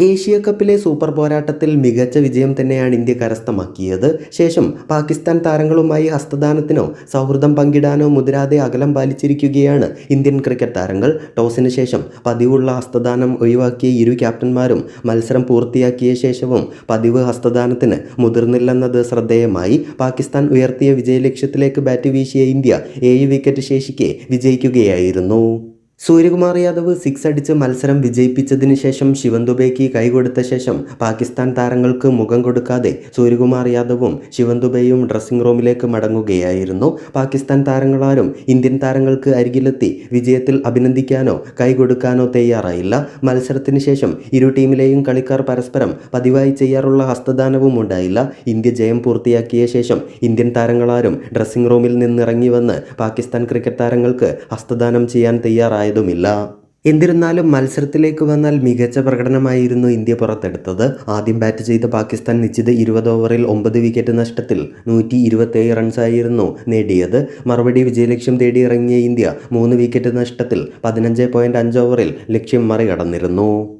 Asia കപ്പിലെ super പോരാട്ടത്തിൽ മികച്ച വിജയം തന്നെയാണ് ഇന്ത്യ കരസ്ഥമാക്കിയത്. ശേഷം പാകിസ്ഥാൻ താരങ്ങളുമായി ഹസ്തദാനത്തിനോ സൗഹൃദം പങ്കിടാനോ മുതിരാതെ അകലം പാലിച്ചിരിക്കുകയാണ് ഇന്ത്യൻ ക്രിക്കറ്റ് താരങ്ങൾ. ടോസിന് ശേഷം പതിവുള്ള ഹസ്തദാനം ഒഴിവാക്കിയ ഇരു ക്യാപ്റ്റന്മാരും മത്സരം പൂർത്തിയാക്കിയ ശേഷവും പതിവ് ഹസ്തദാനത്തിന് മുതിർന്നില്ലെന്നത് ശ്രദ്ധേയമായി. പാകിസ്ഥാൻ ഉയർത്തിയ വിജയലക്ഷ്യത്തിലേക്ക് ബാറ്റ് വീശിയ ഇന്ത്യ ഏഴ് വിക്കറ്റ് ശേഷിക്കെ വിജയിക്കുകയായിരുന്നു. സൂര്യകുമാർ യാദവ് സിക്സ് അടിച്ച് മത്സരം വിജയിപ്പിച്ചതിന് ശേഷം ശിവൻ ദുബൈക്ക് കൈകൊടുത്ത ശേഷം പാകിസ്ഥാൻ താരങ്ങൾക്ക് മുഖം കൊടുക്കാതെ സൂര്യകുമാർ യാദവും ശിവൻ ദുബൈയും ഡ്രസ്സിംഗ് റൂമിലേക്ക് മടങ്ങുകയായിരുന്നു. പാകിസ്ഥാൻ താരങ്ങളാരും ഇന്ത്യൻ താരങ്ങൾക്ക് അരികിലെത്തി വിജയത്തിൽ അഭിനന്ദിക്കാനോ കൈകൊടുക്കാനോ തയ്യാറായില്ല. മത്സരത്തിന് ശേഷം ഇരു ടീമിലെയും കളിക്കാർ പരസ്പരം പതിവായി ചെയ്യാറുള്ള ഹസ്തദാനവും ഉണ്ടായില്ല. ഇന്ത്യ ജയം പൂർത്തിയാക്കിയ ശേഷം ഇന്ത്യൻ താരങ്ങളാരും ഡ്രസ്സിംഗ് റൂമിൽ നിന്നിറങ്ങി വന്ന് പാകിസ്ഥാൻ ക്രിക്കറ്റ് താരങ്ങൾക്ക് ഹസ്തദാനം ചെയ്യാൻ തയ്യാറായതുമില്ല എന്നിരുന്നാലും മത്സരത്തിലേക്ക് വന്നാൽ മികച്ച പ്രകടനമായിരുന്നു ഇന്ത്യ പുറത്തെടുത്തത്. ആദ്യം ബാറ്റ് ചെയ്ത പാകിസ്ഥാൻ നിശ്ചിത ഇരുപത് ഓവറിൽ ഒമ്പത് വിക്കറ്റ് നഷ്ടത്തിൽ നൂറ്റി ഇരുപത്തേഴ് റൺസായിരുന്നു നേടിയത്. മറുപടി വിജയലക്ഷ്യം തേടി ഇറങ്ങിയ ഇന്ത്യ മൂന്ന് വിക്കറ്റ് നഷ്ടത്തിൽ പതിനഞ്ച് പോയിന്റ് അഞ്ച് ഓവറിൽ ലക്ഷ്യം മറികടന്നിരുന്നു.